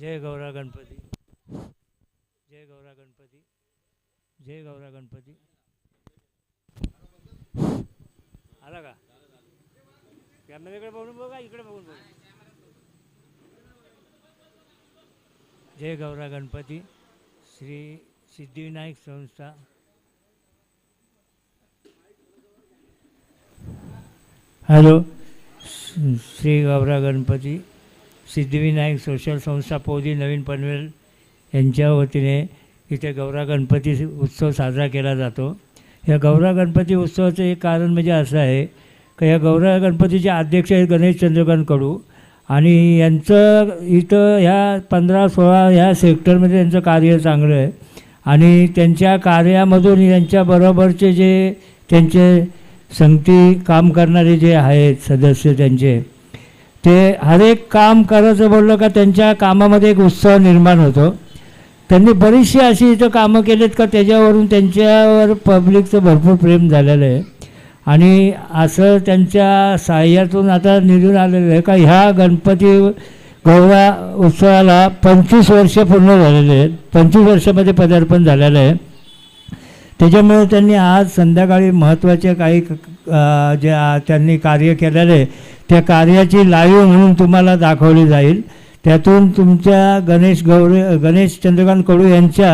जय गौरा गणपती. जय गौरा गणपती. जय गौरा गणपती. आला का? कॅमेऱ्याकडे बघून बघा इकडे बघून बघा. जय गौरा गणपती. श्री सिद्धिविनायक संस्था. हॅलो श- श्री गौरा गणपती. सिद्धिविनायक सोशल संस्था पोदी नवीन पनवेल यांच्या वतीने इथे गौरा गणपती उत्सव साजरा केला जातो. या गौरा गणपती उत्सवाचं एक कारण म्हणजे असं आहे का या गौरा गणपतीचे अध्यक्ष आहेत गणेश चंद्रकांत कडू आणि यांचं इथं ह्या पंधरा सोळा ह्या सेक्टरमध्ये त्यांचं कार्य चांगलं आहे. आणि त्यांच्या कार्यामधून यांच्याबरोबरचे जे त्यांचे संगती काम करणारे जे आहेत सदस्य त्यांचे ते हर एक काम करायचं बोललं का त्यांच्या कामामध्ये एक उत्साह निर्माण होतो. त्यांनी बरीचशी अशी इथं कामं केलेत का त्याच्यावरून त्यांच्यावर पब्लिकचं भरपूर प्रेम झालेलं आहे. आणि असं त्यांच्या साह्यातून आता निघून आलेलं आहे का ह्या गणपती गौरा उत्सवाला पंचवीस वर्ष पूर्ण झालेले आहेत. पंचवीस वर्षामध्ये पदार्पण झालेलं आहे. त्याच्यामुळे त्यांनी आज संध्याकाळी महत्त्वाचे काही जे त्यांनी कार्य केलेलं आहे. त्या कार्याची लाईव्ह म्हणून तुम्हाला दाखवली जाईल. त्यातून तुमच्या गणेश गौरे गणेश चंद्रकांत कडू यांच्या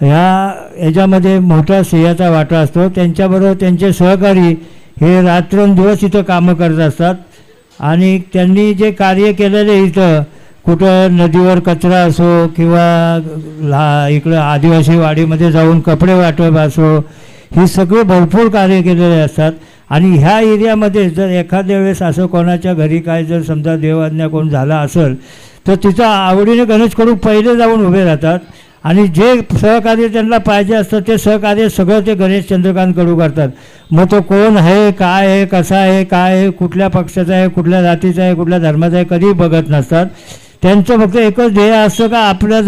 ह्या याच्यामध्ये मोठा सिंहाचा वाटा असतो. त्यांच्याबरोबर त्यांचे सहकारी हे रात्रंदिवस इथं कामं करत असतात. आणि त्यांनी जे कार्य केलेले इथं कुठं नदीवर कचरा असो किंवा ला इकडं आदिवासी वाडीमध्ये जाऊन कपडे वाटप असो ही सगळे भरपूर कार्य केलेले असतात. आणि ह्या एरियामध्ये जर एखाद्या वेळेस असं कोणाच्या घरी काय जर समजा देवाज्ञा कोण झाला असेल तर तिथं आवडीने गणेशकडून पहिले जाऊन उभे राहतात. आणि जे सहकार्य त्यांना पाहिजे असतं ते सहकार्य सगळं ते गणेश चंद्रकांत कडू करतात. मग तो कोण आहे काय आहे कसा आहे काय आहे कुठल्या पक्षाचा आहे कुठल्या जातीचा आहे कुठल्या धर्माचा आहे कधीही बघत नसतात. त्यांचं फक्त एकच ध्येय असतं का आपल्या